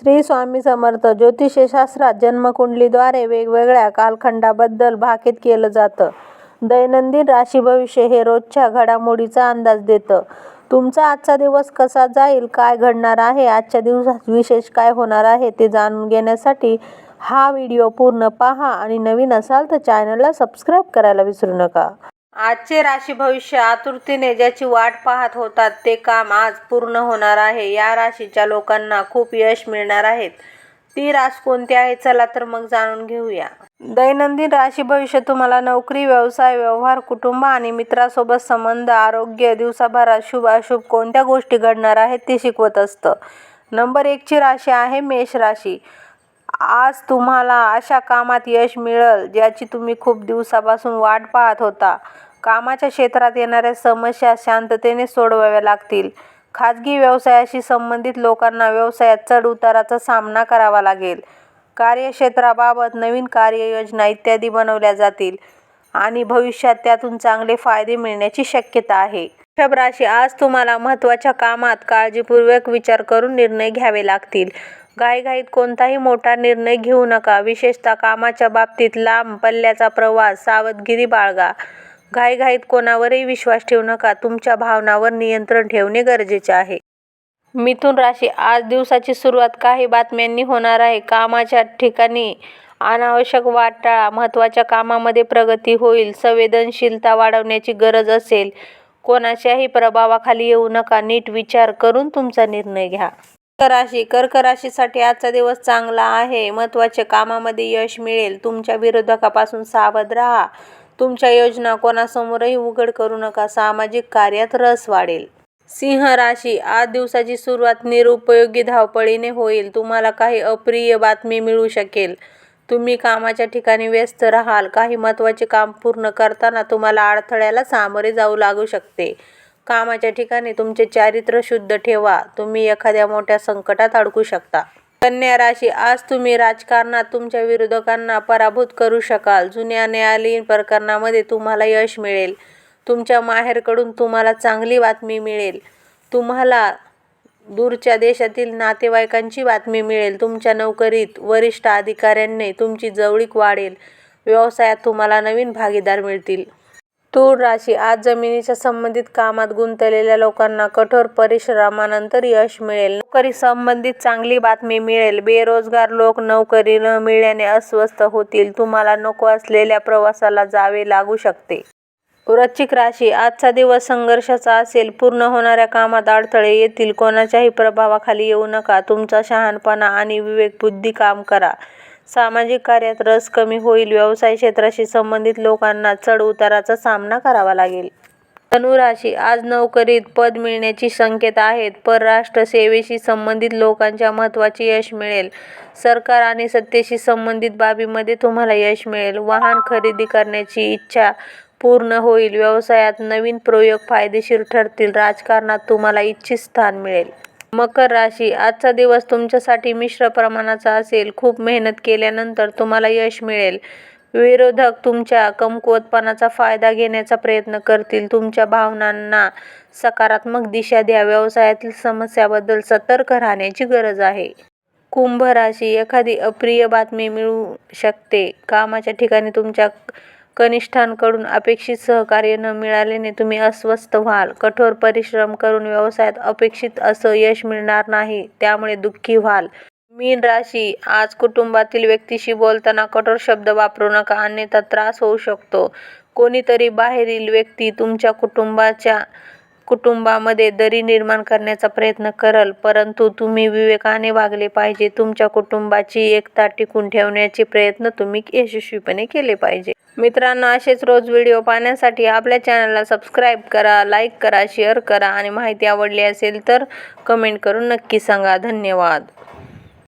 श्री स्वामी समर्थ ज्योतिषशास्त्रात जन्मकुंडलीद्वारे वेगवेगळ्या कालखंडाबद्दल भाकीत केलं जातं. दैनंदिन राशी भविष्य हे रोजच्या घडामोडीचा अंदाज देतं. तुमचा आजचा दिवस कसा जाईल, काय घडणार आहे, आजच्या दिवसात विशेष काय होणार आहे ते जाणून घेण्यासाठी हा व्हिडिओ पूर्ण पहा आणि नवीन असाल तर चॅनलला सबस्क्राईब करायला विसरू नका. आजचे राशी भविष्य आतुरतेने ज्याची वाट पाहत होतात ते काम आज पूर्ण होणार आहे. या राशीच्या लोकांना खूप यश मिळणार आहेत ती रास कोणती आहे चला तर मग जाणून घेऊया. दैनंदिन राशी भविष्य तुम्हाला नोकरी, व्यवसाय, व्यवहार, कुटुंब आणि मित्रासोबत संबंध, आरोग्य, दिवसाभरात शुभ-अशुभ कोणत्या गोष्टी घडणार आहेत ते शिकवत असतं. नंबर एकची राशी आहे मेष राशी. आज तुम्हाला अशा कामात यश मिळेल ज्याची तुम्ही खूप दिवसांपासून वाट पाहत होता. कामाच्या क्षेत्रात येणाऱ्या समस्या शांततेने सोडवाव्या लागतील. खाजगी व्यवसायाशी संबंधित लोकांना व्यवसायात चढ-उताराचा सामना करावा लागेल. कार्यक्षेत्राबाबत नवीन कार्ययोजना इत्यादी बनवल्या जातील आणि भविष्यात त्यातून चांगले फायदे मिळण्याची शक्यता आहे. वृषभ राशी. आज तुम्हाला महत्त्वाच्या कामात काळजीपूर्वक विचार करून निर्णय घ्यावे लागतील. घाईघाईत कोणताही मोठा निर्णय घेऊ नका. विशेषतः कामाच्या बाबतीत लांब पल्ल्याचा प्रवास सावधगिरी बाळगा. घाईघाईत कोणावरही विश्वास ठेवू नका. तुमच्या भावनांवर नियंत्रण ठेवणे गरजेचे आहे. मिथुन राशी. आज दिवसाची सुरुवात काही बातम्यांनी होणार आहे. कामाच्या ठिकाणी अनावश्यक वाद टाळा. महत्त्वाच्या कामामध्ये प्रगती होईल. संवेदनशीलता वाढवण्याची गरज असेल. कोणाच्याही प्रभावाखाली येऊ नका. नीट विचार करून तुमचा निर्णय घ्या. राशी. कर्क राशीसाठी आजचा दिवस चांगला आहे. महत्त्वाच्या कामामध्ये यश मिळेल. तुमच्या विरोधकापासून सावध राहा. तुमच्या योजना कोणासमोरही उघड करू नका. सामाजिक कार्यात रस वाढेल. सिंह राशी. आज दिवसाची सुरुवात निरुपयोगी धावपळीने होईल. तुम्हाला काही अप्रिय बातमी मिळू शकेल. तुम्ही कामाच्या ठिकाणी व्यस्त राहाल. काही महत्त्वाचे काम पूर्ण करताना तुम्हाला अडथळ्याला सामोरे जाऊ लागू शकते. कामाच्या ठिकाणी तुमचे चारित्र्य शुद्ध ठेवा. तुम्ही एखाद्या मोठ्या संकटात अडकू शकता. कन्या राशी. आज तुम्ही राजकारणात तुमच्या विरोधकांना पराभूत करू शकाल. जुन्या न्यायालयीन प्रकरणामध्ये तुम्हाला यश मिळेल. तुमच्या माहेरकडून तुम्हाला चांगली बातमी मिळेल. तुम्हाला दूरच्या देशातील नातेवाईकांची बातमी मिळेल. तुमच्या नोकरीत वरिष्ठ अधिकाऱ्यांनी तुमची जवळीक वाढेल. व्यवसायात तुम्हाला नवीन भागीदार मिळतील. तूळ राशी. आज जमिनीच्या संबंधित कामात गुंतलेल्या लोकांना कठोर परिश्रमानंतर यश मिळेल. नोकरीसंबंधित चांगली बातमी मिळेल. बेरोजगार लोक नोकरी न मिळाल्याने अस्वस्थ होतील. तुम्हाला नको असलेल्या प्रवासाला जावे लागू शकते. वृश्चिक राशी. आजचा दिवस संघर्षाचा असेल. पूर्ण होणाऱ्या कामात अडथळे येतील. कोणाच्याही प्रभावाखाली येऊ नका. तुमचा शहाणपणा आणि विवेकबुद्धी काम करा. सामाजिक कार्यात रस कमी होईल. व्यवसाय क्षेत्राशी संबंधित लोकांना चढ-उताराचा सामना करावा लागेल. धनु राशी. आज नोकरीत पद मिळण्याची संकेत आहेत परराष्ट्र सेवेशी संबंधित लोकांच्या महत्त्वाचे यश मिळेल. सरकार आणि सत्तेशी संबंधित बाबींमध्ये तुम्हाला यश मिळेल. वाहन खरेदी करण्याची इच्छा पूर्ण होईल. व्यवसायात नवीन प्रयोग फायदेशीर ठरतील. राजकारणात तुम्हाला इच्छित स्थान मिळेल. मकर राशी. आजचा दिवस तुमच्यासाठी मिश्र प्रमाणाचा असेल. खूप मेहनत केल्यानंतर तुम्हाला यश मिळेल. विरोधक तुमच्या कमकुवतपणाचा फायदा घेण्याचा प्रयत्न करतील. तुमच्या भावनांना सकारात्मक दिशा द्या. व्यवसायातील समस्याबद्दल सतर्क राहण्याची गरज आहे. कुंभ राशी. एखादी अप्रिय बातमी मिळू शकते. कामाच्या ठिकाणी तुमच्या कनिष्ठांकडून अपेक्षित सहकार्य न मिळाल्याने तुम्ही अस्वस्थ व्हाल. कठोर परिश्रम करून व्यवसायात अपेक्षित असं यश मिळणार नाही त्यामुळे दुःखी व्हाल. मीन राशी. आज कुटुंबातील व्यक्तीशी बोलताना कठोर शब्द वापरू नका अन्यथा त्रास होऊ शकतो. कोणीतरी बाहेरील व्यक्ती तुमच्या कुटुंबाच्या कुटुंबामध्ये दरी निर्माण करण्याचा प्रयत्न कराल परंतु तुम्ही विवेकाने वागले पाहिजे. तुमच्या कुटुंबाची एकता टिकवून ठेवण्याचे प्रयत्न तुम्ही यशस्वीपणे केले पाहिजे. मित्रांनो असेच रोज व्हिडिओ पाहण्यासाठी आपल्या चॅनलला सबस्क्राईब करा. लाईक करा. शेअर करा आणि माहिती आवडली असेल तर कमेंट करून नक्की सांगा. धन्यवाद.